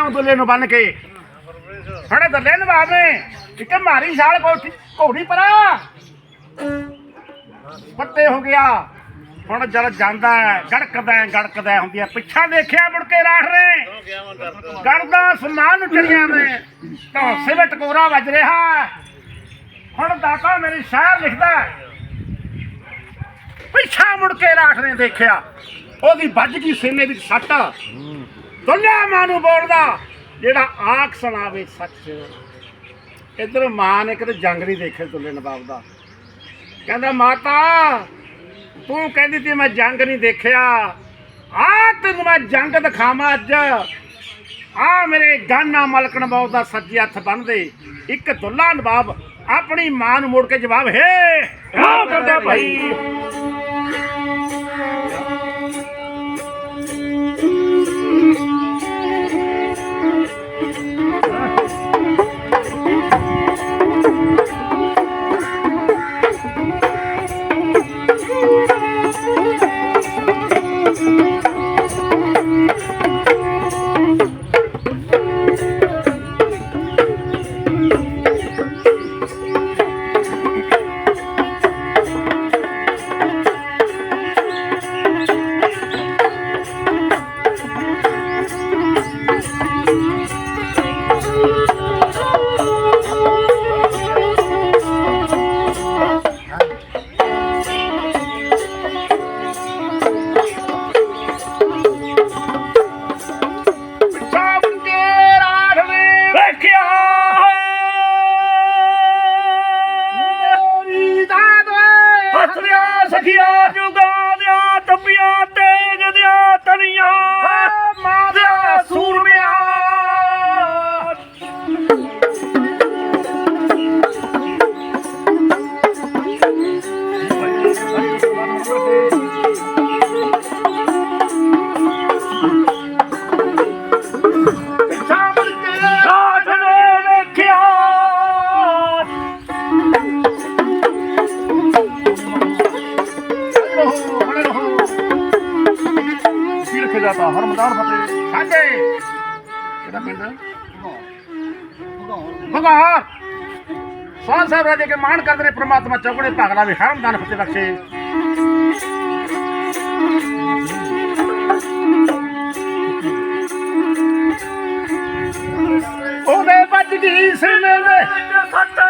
ਲਿਆਉਂ ਦੁੱਲੇ ਨੂੰ ਬੰਨ ਕੇ? ਹਣੇ ਦੁੱਲੇ ਨੂੰ ਬਾਵੇਂ ਇੱਕ ਮਾਰੀ ਸਾਲ ਕੋਠੀ ਪੱਤੇ ਹੋ ਗਿਆ। ਹੁਣ ਜਦ ਜਾਂਦਾ ਗੜਕਦਾ ਗੜਕਦਾ ਹੁੰਦੀ ਪਿੱਛਾ ਦੇਖਿਆ ਮੁੜ ਕੇ ਰਾਠ ਨੇ। ਗੜਦਾ ਸਮਾਨ ਚੜੀਆਂ ਨੇ। ਤਾਂ ਸਿਰ ਟਕੋਰਾ ਵੱਜ ਰਿਹਾ ਹੁਣ ਦਾਤਾ ਮੇਰੀ ਸ਼ਹਿਰ ਲਿਖਦਾ ਪਿੱਛਾ ਮੁੜ ਕੇ ਰਾਠ ਨੇ ਦੇਖਿਆ। ਉਹਦੀ ਵੱਜ ਗਈ ਸੀਨੇ ਵਿੱਚ ਸੱਟ। ਦੁੱਲਿਆ ਮਾਂ ਨੂੰ ਬੋਲਦਾ। ਜਿਹੜਾ ਆਖ ਸੁਣਾਵੇ ਸੱਚ। ਇਧਰ ਮਾਂ ਨੇ ਕਿਤੇ ਜੰਗ ਨਹੀਂ ਦੇਖਿਆ ਦੁੱਲੇ ਨਵਾਬ ਦਾ। ਕਹਿੰਦਾ, ਮਾਤਾ, ਤੂੰ ਕਹਿੰਦੀ ਤੀ ਮੈਂ ਜੰਗ ਨਹੀਂ ਦੇਖਿਆ। ਆ ਤੈਨੂੰ ਮੈਂ ਜੰਗ ਦਿਖਾਵਾਂ ਅੱਜ। ਆ ਮੇਰੇ ਗਾਨਾ ਮਲਕਣ ਬਹੁਤ ਦਾ ਸੱਜੇ ਹੱਥ ਬੰਨਦੇ ਇੱਕ ਦੁੱਲਾ ਨਵਾਬ ਆਪਣੀ ਮਾਂ ਨੂੰ ਮੋੜ ਕੇ ਜਵਾਬ, ਹੈ ਆ ਕਰਦਾ ਭਾਈ। ਜਾਂਦਾ ਹਰਮਦਾਰ ਫਤਿਹ। ਸਾਡੇ। ਕਿਹੜਾ ਪਿੰਡ? ਭਗਵਾਨ ਸਾਹ ਸਾਹਿਬ ਰਾਜੇ ਕੇ ਮਾਣ ਕਰਦੇ ਨੇ ਪ੍ਰਮਾਤਮਾ ਚੌਗੜੇ ਭਾਗਲਾ ਵੀ ਹਰਮਦਾਨ ਫਤਿਹ ਬਖਸ਼ੇ। ਉਹਦੇ ਵੱਜ ਗਈ ਸੀਨੇ ਦੇ ਸੱਟ।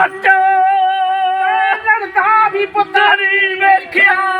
ਸੱਚਾ। ਲੜਦਾ ਵੀ ਪੁੱਤਰੀ ਵੇਖਿਆ।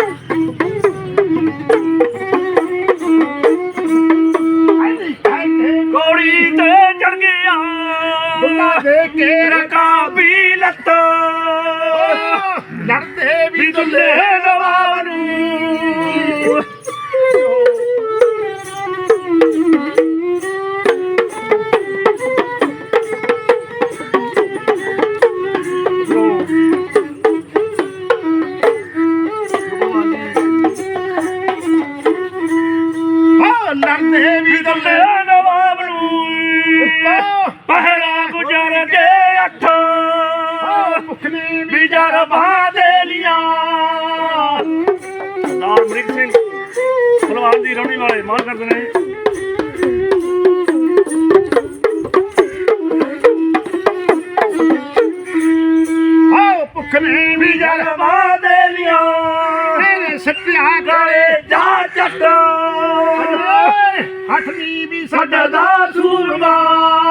ਭਲਵਾਨ ਦੀ ਰੌਣੀ ਵਾਲੇ ਮਾਨ ਕਰਦੇ ਨੇ ਹਾਂ ਭੁਖਨੀ ਵੀ ਜਰ ਬਾਦੇ ਲੀਆਂ ਤੇਰੇ ਸੱਤਿਆ ਕਾਲੇ ਜਾ ਚੱਟ। ਹੱਠਨੀ ਵੀ ਸਾਡਾ ਦਾ ਸੂਰਮਾ।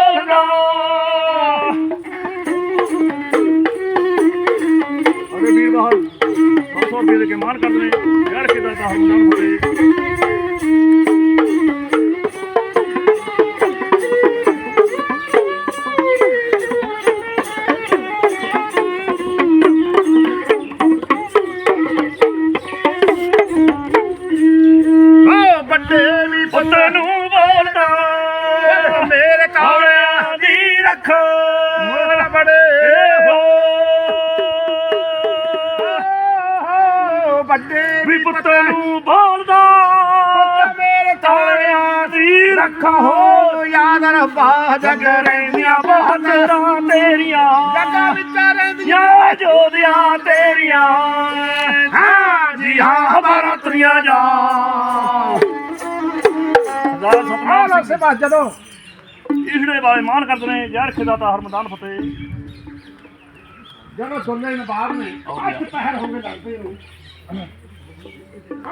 ਦੇ ਕੇ ਮਾਰ ਕਰਦੇ ਨੇ ਯਾਰ ਕਿਦਾਂ ਤਾਂ ਹਰਮਨ ਹੋਵੇ ਵੱਡੇ ਵੀ ਪੁੱਤ ਨੂੰ ਬੋਲਦਾ ਮੇਰੇ ਕਾਲਿਆਂ ਦੀ ਰੱਖ ਹੋ। ਯਾਦ ਰੱਬਾ ਜਗ ਰਹਿੰਦੀਆਂ ਬਹੁਤ ਬਹਾਦਰਾਂ ਤੇਰੀਆਂ। ਜਗਾਂ ਵਿੱਚ ਰਹਿੰਦੀਆਂ। ਯਾ ਜੋਧਿਆਂ ਤੇਰੀਆਂ। ਹਾਂ ਜੀ ਹਾਂ। ਹਮਾਰਾ ਤਰੀਆਂ ਜਾ। ਸੇ। ਬਾਤ ਜਦੋਂ ਇਸੜੇ ਵਾਲੇ ਮਾਨ ਕਰਦੇ ਨੇ ਯਾਰ ਖਿਦਾ ਤਾਂ ਹਰਮਦਾਨ ਫਤਿਹ। ਜਦੋਂ ਸੁਣਨੇ ਨੇ ਬਾਹਰ ਨੇ ਅੱਜ ਪਹਿਰ ਹੋ ਗਏ ਲੱਗਦੇ ਨੂੰ। ね。